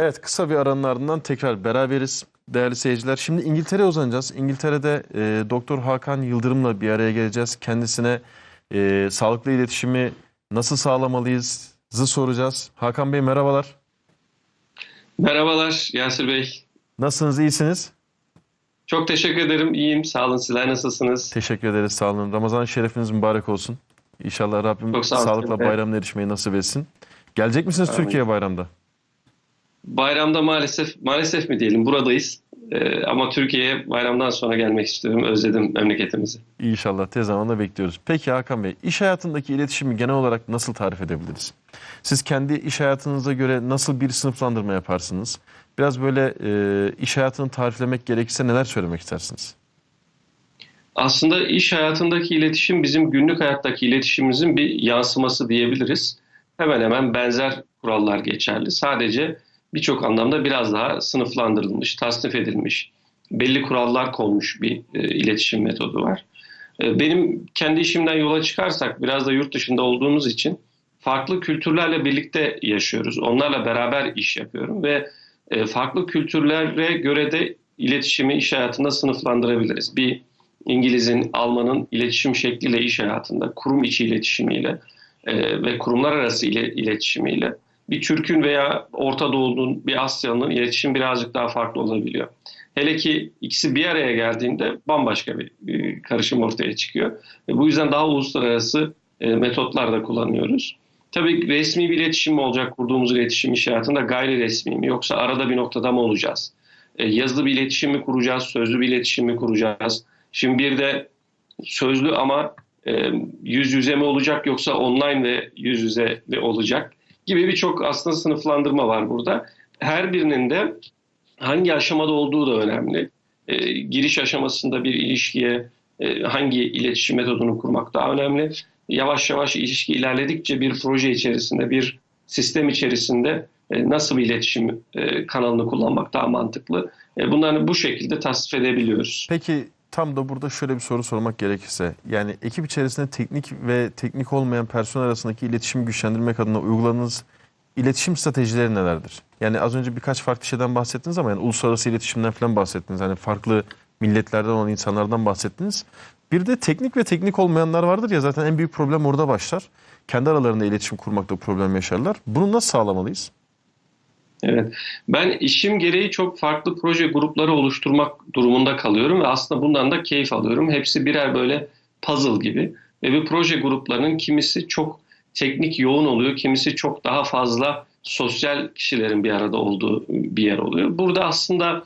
Evet kısa bir aranın ardından tekrar beraberiz değerli seyirciler. Şimdi İngiltere'ye uzanacağız. İngiltere'de e, Doktor Hakan Yıldırım'la bir araya geleceğiz. Kendisine e, sağlıklı iletişimi nasıl sağlamalıyız zı soracağız. Hakan Bey merhabalar. Merhabalar Yasir Bey. Nasılsınız iyisiniz? Çok teşekkür ederim. İyiyim. Sağ olun. Sizler nasılsınız? Teşekkür ederiz sağ olun. Ramazan şerefiniz mübarek olsun. İnşallah Rabbim sağ olun. sağlıkla bayramına erişmeyi nasip etsin. Gelecek misiniz Amin. Türkiye bayramda? Bayramda maalesef, maalesef mi diyelim buradayız. Ee, ama Türkiye'ye bayramdan sonra gelmek istiyorum. Özledim memleketimizi. İnşallah tez zamanda bekliyoruz. Peki Hakan Bey, iş hayatındaki iletişimi genel olarak nasıl tarif edebiliriz? Siz kendi iş hayatınıza göre nasıl bir sınıflandırma yaparsınız? Biraz böyle e, iş hayatını tariflemek gerekirse neler söylemek istersiniz? Aslında iş hayatındaki iletişim bizim günlük hayattaki iletişimimizin bir yansıması diyebiliriz. Hemen hemen benzer kurallar geçerli. Sadece birçok anlamda biraz daha sınıflandırılmış, tasnif edilmiş, belli kurallar konmuş bir e, iletişim metodu var. E, benim kendi işimden yola çıkarsak biraz da yurt dışında olduğumuz için farklı kültürlerle birlikte yaşıyoruz. Onlarla beraber iş yapıyorum ve e, farklı kültürlere göre de iletişimi iş hayatında sınıflandırabiliriz. Bir İngiliz'in, Alman'ın iletişim şekliyle iş hayatında, kurum içi iletişimiyle e, ve kurumlar arası ile, iletişimiyle bir Türk'ün veya Orta Doğu'nun, bir Asyalı'nın iletişim birazcık daha farklı olabiliyor. Hele ki ikisi bir araya geldiğinde bambaşka bir, bir karışım ortaya çıkıyor. Ve bu yüzden daha uluslararası e, metotlar da kullanıyoruz. Tabii resmi bir iletişim mi olacak kurduğumuz iletişim iş hayatında gayri resmi mi yoksa arada bir noktada mı olacağız? E, yazılı bir iletişim mi kuracağız, sözlü bir iletişim mi kuracağız? Şimdi bir de sözlü ama e, yüz yüze mi olacak yoksa online ve yüz yüze mi olacak gibi birçok aslında sınıflandırma var burada. Her birinin de hangi aşamada olduğu da önemli. E, giriş aşamasında bir ilişkiye e, hangi iletişim metodunu kurmak daha önemli. Yavaş yavaş ilişki ilerledikçe bir proje içerisinde, bir sistem içerisinde e, nasıl bir iletişim e, kanalını kullanmak daha mantıklı. E, bunları bu şekilde tasnif edebiliyoruz. Peki tam da burada şöyle bir soru sormak gerekirse, yani ekip içerisinde teknik ve teknik olmayan personel arasındaki iletişimi güçlendirmek adına uyguladığınız iletişim stratejileri nelerdir? Yani az önce birkaç farklı şeyden bahsettiniz ama yani uluslararası iletişimden falan bahsettiniz. Hani farklı milletlerden olan insanlardan bahsettiniz. Bir de teknik ve teknik olmayanlar vardır ya zaten en büyük problem orada başlar. Kendi aralarında iletişim kurmakta problem yaşarlar. Bunu nasıl sağlamalıyız? Evet. Ben işim gereği çok farklı proje grupları oluşturmak durumunda kalıyorum ve aslında bundan da keyif alıyorum. Hepsi birer böyle puzzle gibi ve bu proje gruplarının kimisi çok teknik yoğun oluyor, kimisi çok daha fazla sosyal kişilerin bir arada olduğu bir yer oluyor. Burada aslında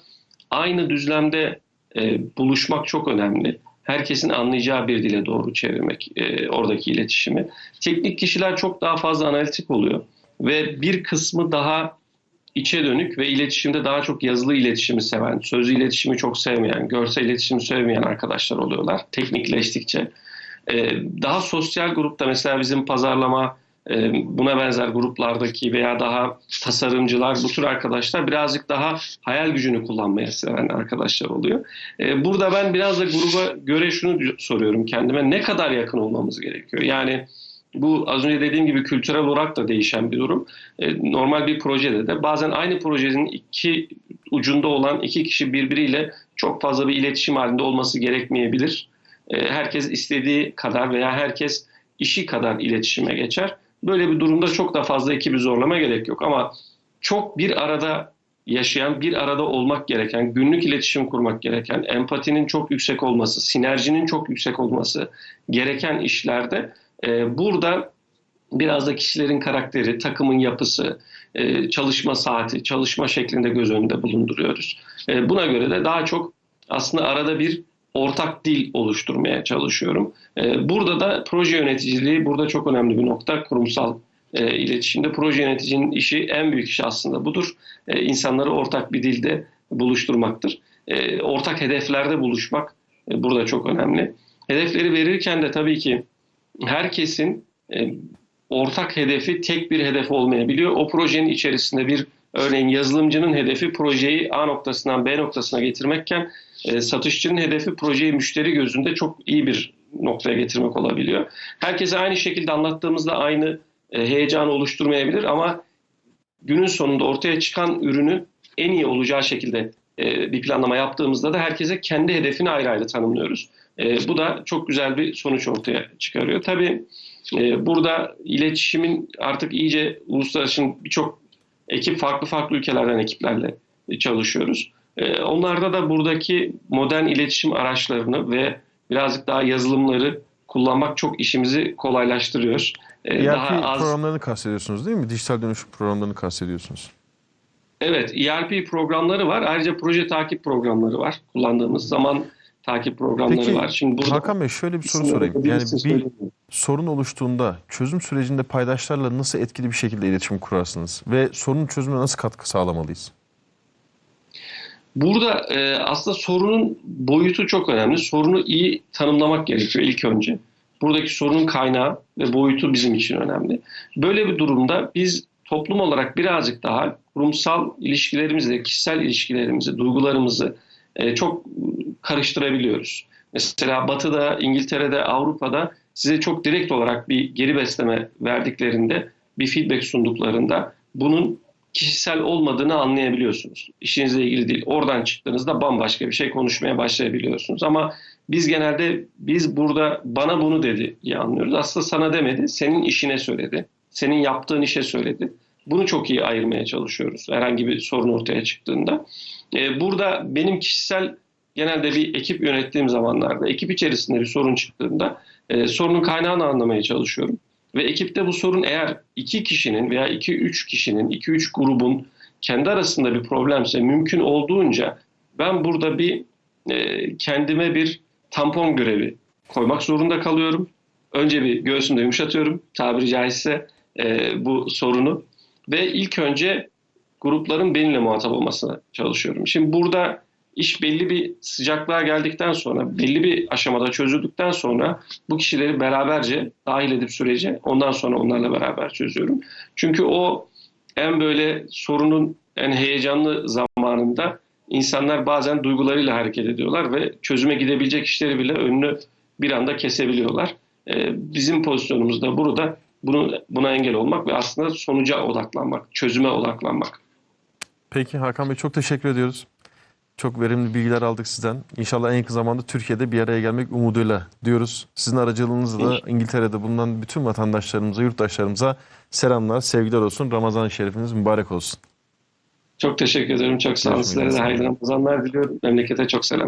aynı düzlemde e, buluşmak çok önemli. Herkesin anlayacağı bir dile doğru çevirmek e, oradaki iletişimi. Teknik kişiler çok daha fazla analitik oluyor ve bir kısmı daha içe dönük ve iletişimde daha çok yazılı iletişimi seven, sözlü iletişimi çok sevmeyen, görsel iletişimi sevmeyen arkadaşlar oluyorlar teknikleştikçe. Ee, daha sosyal grupta mesela bizim pazarlama, e, buna benzer gruplardaki veya daha tasarımcılar, bu tür arkadaşlar birazcık daha hayal gücünü kullanmaya seven arkadaşlar oluyor. Ee, burada ben biraz da gruba göre şunu soruyorum kendime, ne kadar yakın olmamız gerekiyor? Yani bu az önce dediğim gibi kültürel olarak da değişen bir durum. E, normal bir projede de bazen aynı projenin iki ucunda olan iki kişi birbiriyle çok fazla bir iletişim halinde olması gerekmeyebilir. E, herkes istediği kadar veya herkes işi kadar iletişime geçer. Böyle bir durumda çok da fazla ekibi zorlama gerek yok ama çok bir arada yaşayan, bir arada olmak gereken, günlük iletişim kurmak gereken, empatinin çok yüksek olması, sinerjinin çok yüksek olması gereken işlerde ee, burada biraz da kişilerin karakteri, takımın yapısı, e, çalışma saati, çalışma şeklinde göz önünde bulunduruyoruz. E, Buna göre de daha çok aslında arada bir ortak dil oluşturmaya çalışıyorum. E, Burada da proje yöneticiliği burada çok önemli bir nokta. Kurumsal iletişimde proje yöneticinin işi en büyük işi aslında budur. E, İnsanları ortak bir dilde buluşturmaktır. Ortak hedeflerde buluşmak burada çok önemli. Hedefleri verirken de tabii ki herkesin e, ortak hedefi tek bir hedef olmayabiliyor. O projenin içerisinde bir örneğin yazılımcının hedefi projeyi A noktasından B noktasına getirmekken e, satışçının hedefi projeyi müşteri gözünde çok iyi bir noktaya getirmek olabiliyor. Herkese aynı şekilde anlattığımızda aynı e, heyecanı oluşturmayabilir ama günün sonunda ortaya çıkan ürünü en iyi olacağı şekilde e, bir planlama yaptığımızda da herkese kendi hedefini ayrı ayrı tanımlıyoruz. E, bu da çok güzel bir sonuç ortaya çıkarıyor. Tabii e, burada iletişimin artık iyice uluslararası birçok ekip farklı farklı ülkelerden ekiplerle çalışıyoruz. E, onlarda da buradaki modern iletişim araçlarını ve birazcık daha yazılımları kullanmak çok işimizi kolaylaştırıyor. E, ERP daha az programlarını kastediyorsunuz değil mi? Dijital dönüşüm programlarını kastediyorsunuz. Evet, ERP programları var. Ayrıca proje takip programları var. Kullandığımız zaman takip programları Peki, var. Şimdi burada Hakan Bey şöyle bir soru sorayım. Yani bir sorun oluştuğunda çözüm sürecinde paydaşlarla nasıl etkili bir şekilde iletişim kurarsınız? Ve sorunun çözümüne nasıl katkı sağlamalıyız? Burada e, aslında sorunun boyutu çok önemli. Sorunu iyi tanımlamak gerekiyor ilk önce. Buradaki sorunun kaynağı ve boyutu bizim için önemli. Böyle bir durumda biz toplum olarak birazcık daha kurumsal ilişkilerimizi, kişisel ilişkilerimizi, duygularımızı e, çok karıştırabiliyoruz. Mesela Batı'da, İngiltere'de, Avrupa'da size çok direkt olarak bir geri besleme verdiklerinde, bir feedback sunduklarında bunun kişisel olmadığını anlayabiliyorsunuz. İşinizle ilgili değil. Oradan çıktığınızda bambaşka bir şey konuşmaya başlayabiliyorsunuz. Ama biz genelde biz burada bana bunu dedi diye anlıyoruz. Aslında sana demedi, senin işine söyledi. Senin yaptığın işe söyledi. Bunu çok iyi ayırmaya çalışıyoruz herhangi bir sorun ortaya çıktığında. Ee, burada benim kişisel genelde bir ekip yönettiğim zamanlarda, ekip içerisinde bir sorun çıktığında e, sorunun kaynağını anlamaya çalışıyorum. Ve ekipte bu sorun eğer iki kişinin veya iki üç kişinin, iki üç grubun kendi arasında bir problemse mümkün olduğunca ben burada bir e, kendime bir tampon görevi koymak zorunda kalıyorum. Önce bir göğsümde yumuşatıyorum tabiri caizse e, bu sorunu ve ilk önce grupların benimle muhatap olmasına çalışıyorum. Şimdi burada iş belli bir sıcaklığa geldikten sonra, belli bir aşamada çözüldükten sonra bu kişileri beraberce dahil edip sürece ondan sonra onlarla beraber çözüyorum. Çünkü o en böyle sorunun en heyecanlı zamanında insanlar bazen duygularıyla hareket ediyorlar ve çözüme gidebilecek işleri bile önünü bir anda kesebiliyorlar. Ee, bizim pozisyonumuzda burada bunu, buna engel olmak ve aslında sonuca odaklanmak, çözüme odaklanmak. Peki Hakan Bey çok teşekkür ediyoruz. Çok verimli bilgiler aldık sizden. İnşallah en yakın zamanda Türkiye'de bir araya gelmek umuduyla diyoruz. Sizin aracılığınızla da İngiltere'de bulunan bütün vatandaşlarımıza, yurttaşlarımıza selamlar, sevgiler olsun. Ramazan-ı Şerifiniz mübarek olsun. Çok teşekkür ederim. Çok sağ olun. Sizlere de hayırlı Ramazanlar diliyorum. Memlekete çok selam.